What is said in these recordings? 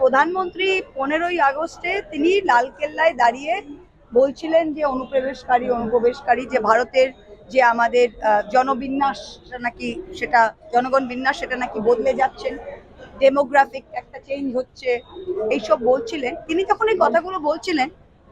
প্রধানমন্ত্রী পনেরোই আগস্টে তিনি লালকেল্লায় দাঁড়িয়ে বলছিলেন যে অনুপ্রবেশকারী অনুপ্রবেশকারী, যে ভারতের যে আমাদের জনবিন্যাস নাকি সেটা, জনগণ বিন্যাস সেটা নাকি বদলে যাচ্ছেন ডেমোগ্রাফিক একটা চেঞ্জ হচ্ছে, এইসব বলছিলেন। তিনি তখন এই কথাগুলো বলছিলেন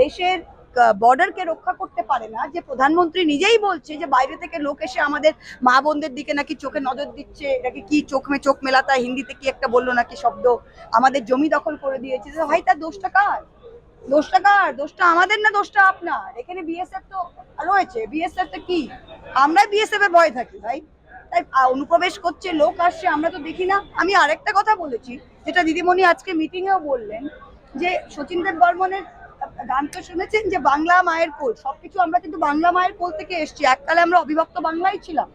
দেশের বর্ডারকে রক্ষা করতে পারে না, যে প্রধানমন্ত্রী নিজেই বলছে যে বাইরে থেকে লোক এসে আমাদের মা বোনদের দিকে নাকি চোখে নজর দিচ্ছে এটাকে কি চোখ মে, চোখ মেলাতা হিন্দিতে কি একটা বলল নাকি শব্দ আমাদের জমি দখল করে দিয়েছে ভাই তার দোষটা কার? দোষটা কার? দোষটা আমাদের না দোষটা আপনার? এখানে বিএসএফ তো রয়েছে বিএসএফ তো কি? আমরা বিএসএফ এর ভয় থাকি ভাই। তাই অনুপ্রবেশ করছে, লোক আসছে, আমরা তো দেখি না। আমি আরেকটা কথা বলেছি, যেটা দিদিমণি আজকে মিটিং এও বললেন, যে সচিন দেব বর্মনের গান তো শুনেছেন যে বাংলা মায়ের কোল, সবকিছু আমরা কিন্তু বাংলা মায়ের কোল থেকে এসছি। এককালে আমরা অবিভক্ত বাংলাই ছিলাম।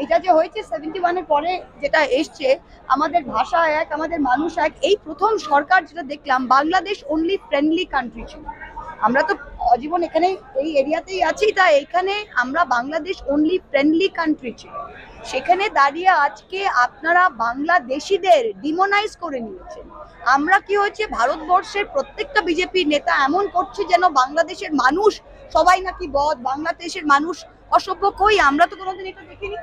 এইটা যে হয়েছে সেভেন্টি ওয়ানের পরে যেটা এসছে, আমাদের ভাষা এক, আমাদের মানুষ এক, এই প্রথম সরকার যেটা দেখলাম, বাংলাদেশ অনলি ফ্রেন্ডলি কান্ট্রি ছিল। আমরা তো অজীবন এখানে এই এরিয়াতেই আছি তাই এখানে আমরা বাংলাদেশ অনলি ফ্রেন্ডলি কান্ট্রি ছিল। সেখানে দাঁড়িয়ে আজকে আপনারা বাংলাদেশিদের ডিমোনাইজ করে নিয়েছেন। আমরা কি হয়েছে, ভারতবর্ষের প্রত্যেকটা বিজেপি নেতা এমন করছে যেন বাংলাদেশের মানুষ সবাই নাকি বদ, বাংলাদেশের মানুষ অসভ্য কই? আমরা তো কোনোদিন এটা দেখিনি।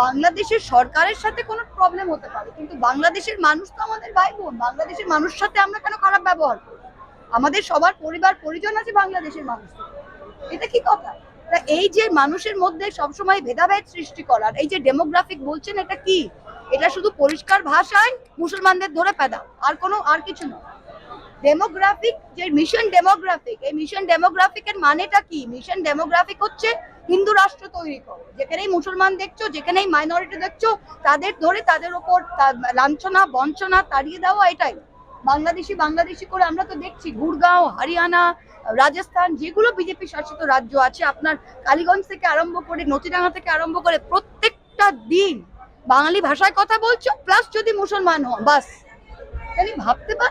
বাংলাদেশের সরকারের সাথে কোনো প্রবলেম হতে পারে, কিন্তু বাংলাদেশের মানুষ তো আমাদের ভাই বোন বাংলাদেশের মানুষের সাথে আমরা কেন খারাপ ব্যবহার করি? আমাদের সবার পরিবার, পরিজন আছে বাংলাদেশের মানুষ। এটা কি কথা? এই যে মানুষের মধ্যে সবসময় ভেদাভেদ সৃষ্টি করার, এই যে ডেমোগ্রাফিক বলছেন, এটা কি? এটা শুধু পরিষ্কার ভাষায় মুসলমানদের ধরে পেদা আর কোনো, আর কিছু নয় ডেমোগ্রাফিক যে মিশন ডেমোগ্রাফিক এই মিশন ডেমোগ্রাফিকের মানেটা কি? মিশন ডেমোগ্রাফিক হচ্ছে হিন্দু রাষ্ট্র তৈরি করো। যেখানেই মুসলমান দেখছ, যেখানেই মাইনরিটি দেখছ, তাদের ধরে তাদের ওপর লাঞ্ছনা, বঞ্চনা তাড়িয়ে দেওয়া এটাই। বাংলাদেশি বাংলাদেশি করে আমরা তো দেখছি গুড়গাঁও হরিয়ানা, রাজস্থান, যেগুলো বিজেপি শাসিত রাজ্য আছে, আপনার কালীগঞ্জ থেকে আরম্ভ করে নতিডাঙ্গা থেকে আরম্ভ করে প্রত্যেকটা দিন বাঙালি ভাষায় কথা বলছো প্লাস যদি মুসলমান হন বাস। ভাবতে পার